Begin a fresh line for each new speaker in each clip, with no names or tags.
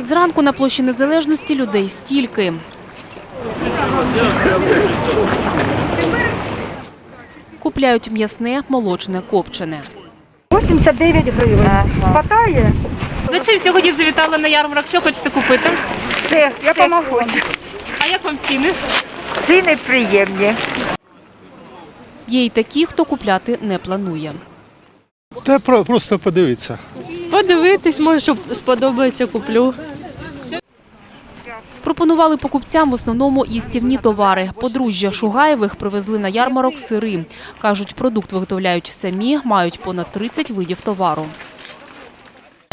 Зранку на площі Незалежності людей стільки. Купляють м'ясне, молочне, копчене.
89 гривень. Хватає?
За чим сьогодні завітали на ярмарок? Що хочете купити?
Все, я помогу.
А як вам ціни?
Ціни приємні.
Є й такі, хто купляти не планує.
Та просто подивіться.
Подивитись, може, що сподобається, куплю.
Пропонували покупцям в основному їстівні товари. Подружжя Шугаєвих привезли на ярмарок сири. Кажуть, продукт виготовляють самі, мають понад 30 видів товару.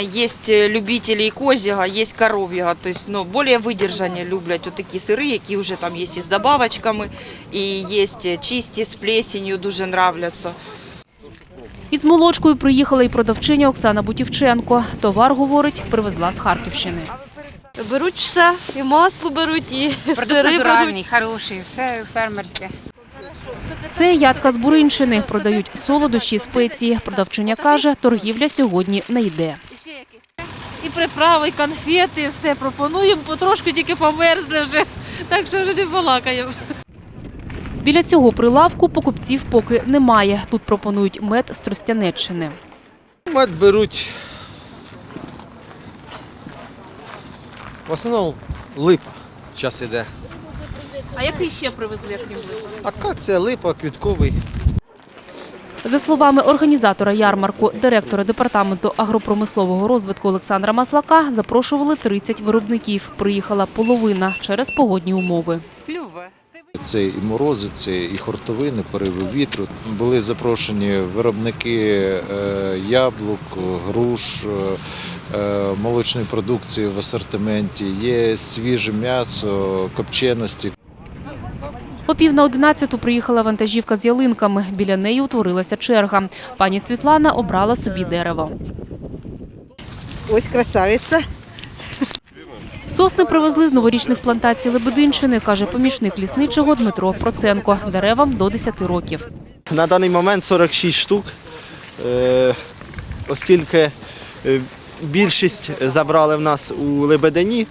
Есть э, любители и козьего, есть коровьего. То есть, ну, более выдержанные люблять вот такі сири, які вже там є із добавочками, і є чисті з плесенью, дуже нравляться.
Із молочкою приїхала і продавчиня Оксана Бутівченко. Товар, говорить, привезла з Харківщини.
Беруть все, і масло беруть, і сири беруть.
хороший, все фермерське.
Це ядка з Буринщини. Продають солодощі, спеції. Продавчиня каже, торгівля сьогодні не йде.
І приправи, і конфети, все пропонуємо, потрошку тільки померзли вже, так що вже не балакаємо.
Біля цього прилавку покупців поки немає. Тут пропонують мед з Тростянеччини.
Мед беруть. В основному липа час іде.
А який ще привезли, крім липи?
Акація, липа, квітковий.
За словами організатора ярмарку, директора департаменту агропромислового розвитку Олександра Маслака, запрошували 30 виробників. Приїхала половина через погодні умови.
Це і морози, це і хортовини, пориви вітру. Були запрошені виробники е, яблук, груш, е, е, молочної продукції в асортименті. Є свіже м'ясо, копченості.
О пів на одинадцяту приїхала вантажівка з ялинками. Біля неї утворилася черга. Пані Світлана обрала собі дерево.
Ось красавиця.
Сосни привезли з новорічних плантацій Лебединщини, каже помічник лісничого Дмитро Проценко. Деревам до 10 років.
На даний момент 46 штук, е, оскільки е, більшість забрали в нас у Лебедині.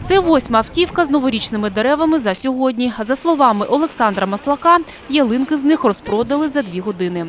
Це восьма автівка з новорічними деревами за сьогодні. За словами Олександра Маслака, ялинки з них розпродали за дві години.